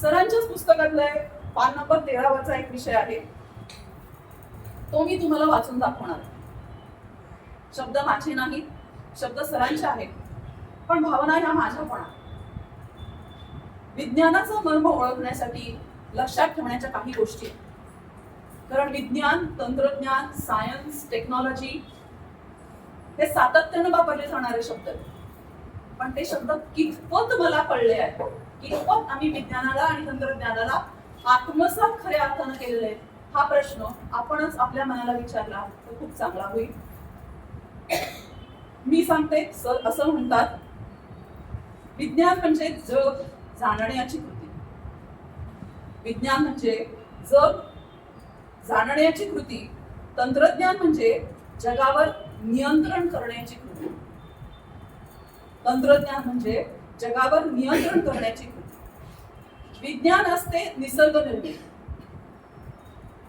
सरांच्याच पुस्तकातला आहे पान नंबर तेरावाचा एक विषय आहे. तो मी तुम्हाला वाचून दाखवणार शब्द माझे नाहीत शब्द सरांचे आहेत पण भावना ह्या माझ्या पण विज्ञानाचं मर्म ओळखण्यासाठी लक्षात ठेवण्याच्या काही गोष्टी आहेत. कारण विज्ञान तंत्रज्ञान सायन्स टेक्नॉलॉजी हे सातत्यानं वापरले जाणारे शब्द आहेत. पण ते शब्द कितपत मला कळले आहेत कितपत आम्ही विज्ञानाला आणि तंत्रज्ञानाला आत्मसात खऱ्या अर्थानं केलेले आहे. हा प्रश्न आपणच आपल्या मनाला विचारला तर खूप चांगला होईल. मी सांगते सर असं म्हणतात विज्ञान म्हणजे जग जाणण्याची कृती. विज्ञान म्हणजे जग जाणण्याची कृती. तंत्रज्ञान म्हणजे जगावर नियंत्रण करण्याची कृती. तंत्रज्ञान म्हणजे जगावर नियंत्रण करण्याची कृती. विज्ञान असते निसर्ग निर्मित.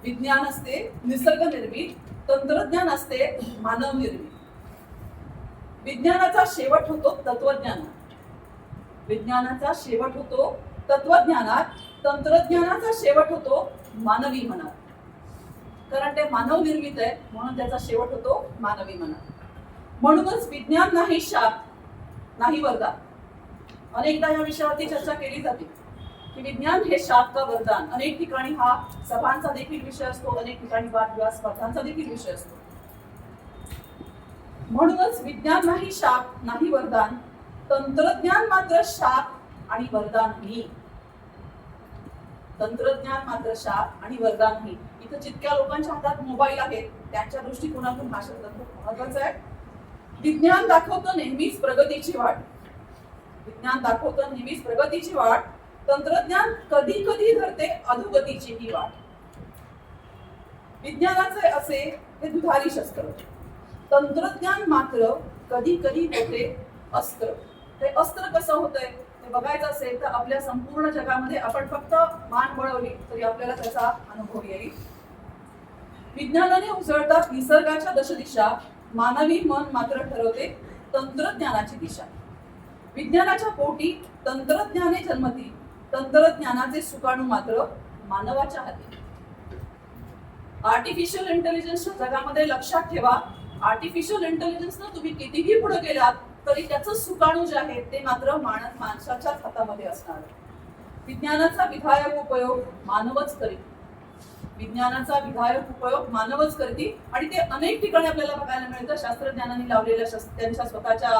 विज्ञान असते निसर्ग निर्मित तंत्रज्ञान असते मानव निर्मित. विज्ञानाचा शेवट होतो तत्वज्ञानात. विज्ञानाचा शेवट होतो तत्वज्ञानात तंत्रज्ञानाचा शेवट होतो मानवी मनात. कारण ते मानव निर्मित आहे म्हणून त्याचा शेवट होतो मानवी मनात. म्हणूनच विज्ञान नाही शाप नाही वर्गात. अनेकदा या विषयावरती चर्चा केली जाते. की विज्ञान हे शाप का वरदान. अनेक ठिकाणी हा सभांचा देखील विषय असतो अनेक ठिकाणी वादविवाद स्पर्धांचा देखील विषय असतो. म्हणूनच विज्ञान नाही शाप नाही वरदान. तंत्रज्ञान मात्र शाप आणि वरदान नाही तंत्रज्ञान मात्र शाप आणि वरदान नाही इथं जितक्या लोकांच्या हातात मोबाईल आहेत त्यांच्या दृष्टिकोनातून हा शब्द खूप महत्त्वाचा आहे. विज्ञान दाखवतं नेहमीच प्रगतीची वाट. विज्ञान दाखवतं नेहमीच प्रगतीची वाट तंत्रज्ञान कधी कधी धरते अधोगतीची ही वाट. विज्ञानाचे असे हे दुधारी शस्त्र. तंत्रज्ञान मात्र कधी कधी होते अस्त्र. ते अस्त्र कसं होतंय ते बघायचं असेल तर आपल्या संपूर्ण जगामध्ये आपण फक्त मान वळवली तरी आपल्याला त्याचा अनुभव येईल. विज्ञानाने उसळतात निसर्गाच्या दशदिशा मानवी मन मात्र ठरवते तंत्रज्ञानाची दिशा. विज्ञानाच्या पोटी तंत्रज्ञाने जन्मती तंत्रज्ञानाचे सुकाणू मात्र मानवाच्या हाती. आर्टिफिशियल इंटेलिजन्सच्या जगामध्ये लक्षात ठेवा. आर्टिफिशियल इंटेलिजन्सनं तुम्ही कितीही पुढे गेलात तरी त्याचं सुकाणू जे आहे ते मात्र माणसाच्याच हातामध्ये असणार. विज्ञानाचा विधायक उपयोग मानवच करीत विज्ञानाचा विधायक उपयोग मानवच करते आणि ते अनेक ठिकाणी आपल्याला बघायला मिळतं. शास्त्रज्ञांनी लावलेल्या त्यांच्या स्वतःच्या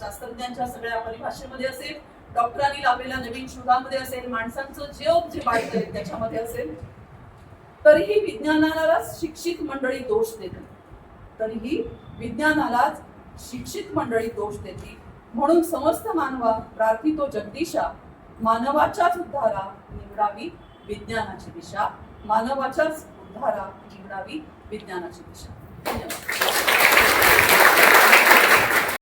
शास्त्रज्ञांच्या सगळ्या परिभाषेमध्ये असेल डॉक्टरांनी लावलेल्या नवीन शोधामध्ये असेल माणसांचं जेव जे वाढतंय त्याच्यामध्ये असेल तरीही विज्ञानाला शिक्षित मंडळी दोष देते तरीही विज्ञानालाच शिक्षित मंडळी दोष देते म्हणून समस्त मानवा प्रार्थितो जगदीशा मानवाच्याच उद्धारा निवडावी. विज्ञानाची दिशा मानवाच्याच उद्धारा निवडावी विज्ञानाची दिशा.